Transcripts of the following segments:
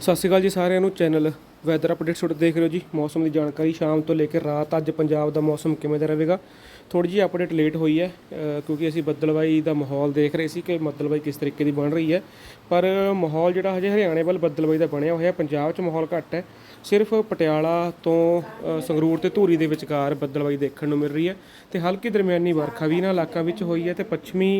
ਸਤਿ ਸ਼੍ਰੀ ਅਕਾਲ ਜੀ ਸਾਰਿਆਂ ਨੂੰ ਚੈਨਲ ਵੈਦਰ ਅਪਡੇਟ ਛੋਟ ਦੇਖ ਰਹੇ ਹੋ ਜੀ। ਮੌਸਮ ਦੀ ਜਾਣਕਾਰੀ ਸ਼ਾਮ ਤੋਂ ਲੈ ਕੇ ਰਾਤ, ਅੱਜ ਪੰਜਾਬ ਦਾ ਮੌਸਮ ਕਿਵੇਂ ਦਾ ਰਹੇਗਾ? ਥੋੜੀ ਜਿਹੀ ਅਪਡੇਟ ਲੇਟ ਹੋਈ ਹੈ ਕਿਉਂਕਿ ਅਸੀਂ ਬੱਦਲਵਾਈ ਦਾ ਮਾਹੌਲ ਦੇਖ ਰਹੇ ਸੀ ਕਿ ਬੱਦਲਵਾਈ ਕਿਸ ਤਰੀਕੇ ਦੀ ਬਣ ਰਹੀ ਹੈ। ਪਰ ਮਾਹੌਲ ਜਿਹੜਾ ਹਜੇ ਹਰਿਆਣੇ ਵੱਲ ਬੱਦਲਵਾਈ ਦਾ ਬਣਿਆ ਹੋਇਆ, ਪੰਜਾਬ 'ਚ ਮਾਹੌਲ ਘੱਟ ਹੈ। ਸਿਰਫ ਪਟਿਆਲਾ ਤੋਂ ਸੰਗਰੂਰ ਤੇ ਧੂਰੀ ਦੇ ਵਿਚਕਾਰ ਬੱਦਲਵਾਈ ਦੇਖਣ ਨੂੰ ਮਿਲ ਰਹੀ ਹੈ ਤੇ ਹਲਕੀ ਦਰਮਿਆਨੀ ਵਰਖਾ ਵੀ ਇਹਨਾਂ ਇਲਾਕਿਆਂ ਵਿੱਚ ਹੋਈ ਹੈ ਤੇ ਪੱਛਮੀ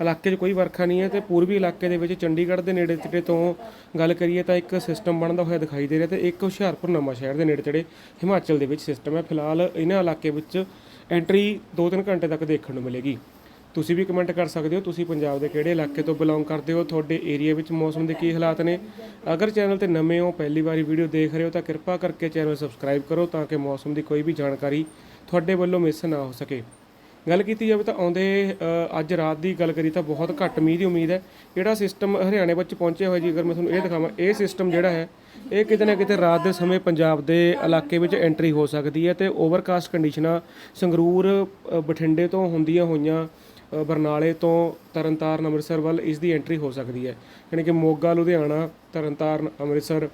ਇਲਾਕੇ 'ਚ ਕੋਈ ਵਰਖਾ ਨਹੀਂ ਹੈ ਤੇ ਪੂਰਬੀ ਇਲਾਕੇ ਦੇ ਵਿੱਚ ਚੰਡੀਗੜ੍ਹ ਦੇ ਨੇੜੇ ਤੇੜੇ ਤੋਂ ਗੱਲ ਕਰੀਏ ਤਾਂ ਇੱਕ ਸਿਸਟਮ ਬਣਦਾ ਹੋਇਆ ਦਿਖਾਈ ਦੇ ਰਿਹਾ ਤੇ ਇੱਕ ਹੁਸ਼ਿਆਰਪੁਰ ਨਵਾਂ ਸ਼ਹਿਰ ਦੇ ਨੇੜੇ ਤੇੜੇ ਹਿਮਾਚਲ ਦੇ ਵਿੱਚ ਸਿਸਟਮ ਹੈ। ਫਿਲਹਾਲ ਇਹਨਾਂ ਇਲਾਕੇ ਵਿੱਚ ਐਂਟਰੀ 2-3 ਘੰਟੇ ਤੱਕ ਦੇਖਣ ਨੂੰ ਮਿਲੇਗੀ। ਤੁਸੀਂ ਵੀ ਕਮੈਂਟ ਕਰ ਸਕਦੇ ਹੋ, ਤੁਸੀਂ ਪੰਜਾਬ ਦੇ ਕਿਹੜੇ ਇਲਾਕੇ ਤੋਂ ਬਿਲੋਂਗ ਕਰਦੇ ਹੋ, ਤੁਹਾਡੇ ਏਰੀਆ ਵਿੱਚ ਮੌਸਮ ਦੇ ਕੀ ਹਾਲਾਤ ਨੇ। ਅਗਰ ਚੈਨਲ ਤੇ ਨਵੇਂ ਹੋ, ਪਹਿਲੀ ਵਾਰੀ ਵੀਡੀਓ ਦੇਖ ਰਹੇ ਹੋ, ਤਾਂ ਕਿਰਪਾ ਕਰਕੇ ਚੈਨਲ ਸਬਸਕ੍ਰਾਈਬ ਕਰੋ ਤਾਂ ਕਿ ਮੌਸਮ ਦੀ ਕੋਈ ਵੀ ਜਾਣਕਾਰੀ ਤੁਹਾਡੇ ਵੱਲੋਂ ਮਿਸ ਨਾ ਹੋ ਸਕੇ। ਗੱਲ ਕੀਤੀ ਜਾਵੇ ਤਾਂ ਆਉਂਦੇ ਅੱਜ ਰਾਤ ਦੀ ਗੱਲ ਕਰੀ ਤਾਂ ਬਹੁਤ ਘੱਟ ਮੀਂਹ ਦੀ ਉਮੀਦ ਹੈ। ਜਿਹੜਾ ਸਿਸਟਮ ਹਰਿਆਣੇ ਵਿੱਚ ਪਹੁੰਚਿਆ ਹੋਇਆ ਜੀ, ਅਗਰ ਮੈਂ ਤੁਹਾਨੂੰ ਇਹ ਦਿਖਾਵਾਂ, ਇਹ ਸਿਸਟਮ ਜਿਹੜਾ ਹੈ ਇਹ ਕਿਤੇ ਨਾ ਕਿਤੇ ਰਾਤ ਦੇ ਸਮੇਂ ਪੰਜਾਬ ਦੇ ਇਲਾਕੇ ਵਿੱਚ ਐਂਟਰੀ ਹੋ ਸਕਦੀ ਹੈ ਤੇ ਓਵਰਕਾਸਟ ਕੰਡੀਸ਼ਨਾਂ ਸੰਗਰੂਰ ਬਠਿੰਡੇ ਤੋਂ ਹੁੰਦੀਆਂ ਹੋਈਆਂ ਬਰਨਾਲੇ ਤੋਂ ਤਰਨਤਾਰਨ, ਅੰਮ੍ਰਿਤਸਰ ਵੱਲ ਇਸ ਦੀ ਐਂਟਰੀ ਹੋ ਸਕਦੀ ਹੈ। ਯਾਨੀ ਕਿ ਮੋਗਾ, ਲੁਧਿਆਣਾ, ਤਰਨਤਾਰਨ, ਅੰਮ੍ਰਿਤਸਰ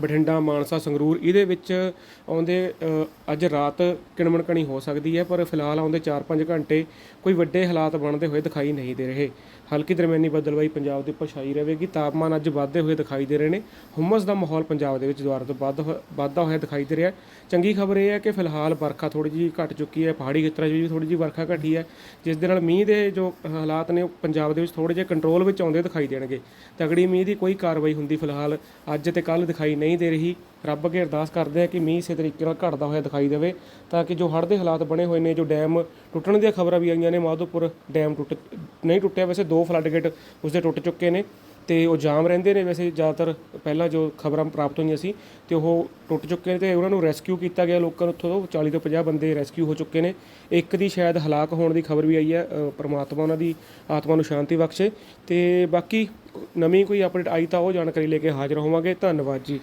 ਬਠਿੰਡਾ, ਮਾਨਸਾ, ਸੰਗਰੂਰ, ਇਹਦੇ ਵਿੱਚ ਆਉਂਦੇ ਅੱਜ ਰਾਤ ਕਿਣਮਣ ਕਣੀ ਹੋ ਸਕਦੀ ਹੈ, ਪਰ ਫਿਲਹਾਲ ਆਉਂਦੇ 4-5 ਘੰਟੇ ਕੋਈ ਵੱਡੇ ਹਾਲਾਤ ਬਣਦੇ ਹੋਏ ਦਿਖਾਈ ਨਹੀਂ ਦੇ ਰਹੇ। ਹਲਕੀ ਦਰਮਿਆਨੀ ਬਦਲਵਾਈ ਪੰਜਾਬ ਦੇ ਉੱਪਰ ਛਾਈ ਰਹੇਗੀ। ਤਾਪਮਾਨ ਅੱਜ ਵੱਧਦੇ ਹੋਏ ਦਿਖਾਈ ਦੇ ਰਹੇ ਨੇ। ਹੁਮਸ ਦਾ ਮਾਹੌਲ ਪੰਜਾਬ ਦੇ ਵਿੱਚ ਦੁਬਾਰਾ ਤੋਂ ਵੱਧ ਹੋ- ਵੱਧਦਾ ਹੋਇਆ ਦਿਖਾਈ ਦੇ ਰਿਹਾ ਚੰਗੀ ਖਬਰ ਇਹ ਹੈ ਕਿ ਫਿਲਹਾਲ ਵਰਖਾ ਥੋੜੀ ਜਿਹੀ ਘਟ ਚੁੱਕੀ ਹੈ। ਪਹਾੜੀ ਖੇਤਰਾਂ 'ਚ ਵੀ ਥੋੜੀ ਜਿਹੀ ਵਰਖਾ ਘਟੀ ਹੈ, ਜਿਸ ਦੇ ਨਾਲ ਮੀਂਹ ਦੇ ਜੋ ਹਾਲਾਤ ਨੇ, ਉਹ ਪੰਜਾਬ ਦੇ ਵਿੱਚ ਥੋੜੇ ਜਿਹੇ ਕੰਟਰੋਲ ਵਿੱਚ ਆਉਂਦੇ ਦਿਖਾਈ ਦੇਣਗੇ। ਤਗੜੀ ਮੀਂਹ ਦੀ ਕੋਈ ਕਾਰਵਾਈ ਹੁੰਦੀ ਫਿਲਹਾਲ ਅੱਜ ਤੇ ਕੱਲ ਦਿਖਾਈ ਨਹੀਂ ਨਹੀਂ ਦੇ ਰਹੀ। ਰੱਬ ਅੱਗੇ ਅਰਦਾਸ ਕਰਦੇ ਆ ਕਿ ਮੀਂਹ ਇਸੇ ਤਰੀਕੇ ਨਾਲ ਘਟਦਾ ਹੋਇਆ ਦਿਖਾਈ ਦੇਵੇ ਤਾਂ ਕਿ ਜੋ ਹੜ੍ਹ ਦੇ ਹਾਲਾਤ ਬਣੇ ਹੋਏ ਨੇ, ਜੋ ਡੈਮ ਟੁੱਟਣ ਦੀਆਂ ਖਬਰਾਂ ਵੀ ਆਈਆਂ ਨੇ, ਮਾਧੋਪੁਰ ਡੈਮ ਟੁੱਟ ਨਹੀਂ ਟੁੱਟਿਆ, ਵੈਸੇ ਦੋ ਫਲੱਡ ਗੇਟ ਉਸਦੇ ਟੁੱਟ ਚੁੱਕੇ ਨੇ ਤੇ ਉਹ ਜਾਮ ਰਹਿੰਦੇ ਨੇ। ਵੈਸੇ ਜ਼ਿਆਦਾਤਰ ਪਹਿਲਾਂ ਜੋ ਖਬਰਾਂ ਪ੍ਰਾਪਤ ਹੋਈਆਂ ਸੀ ਤੇ ਉਹ ਟੁੱਟ ਚੁੱਕੇ ਨੇ ਤੇ ਉਹਨਾਂ ਨੂੰ ਰੈਸਕਿਊ ਕੀਤਾ ਗਿਆ। ਲੋਕਾਂ ਨੂੰ ਉੱਥੋਂ 40 ਤੋਂ 50 ਬੰਦੇ ਰੈਸਕਿਊ ਹੋ ਚੁੱਕੇ ਨੇ। ਇੱਕ ਦੀ ਸ਼ਾਇਦ ਹਲਾਕ ਹੋਣ ਦੀ ਖਬਰ ਵੀ ਆਈ ਹੈ। ਪਰਮਾਤਮਾ ਉਹਨਾਂ ਦੀ ਆਤਮਾ ਨੂੰ ਸ਼ਾਂਤੀ ਬਖਸ਼ੇ ਤੇ ਬਾਕੀ ਨਵੀਂ ਕੋਈ ਅਪਡੇਟ ਆਈ ਤਾਂ ਉਹ ਜਾਣਕਾਰੀ ਲੈ ਕੇ ਹਾਜ਼ਰ ਹੋਵਾਂਗੇ। ਧੰਨਵਾਦ ਜੀ।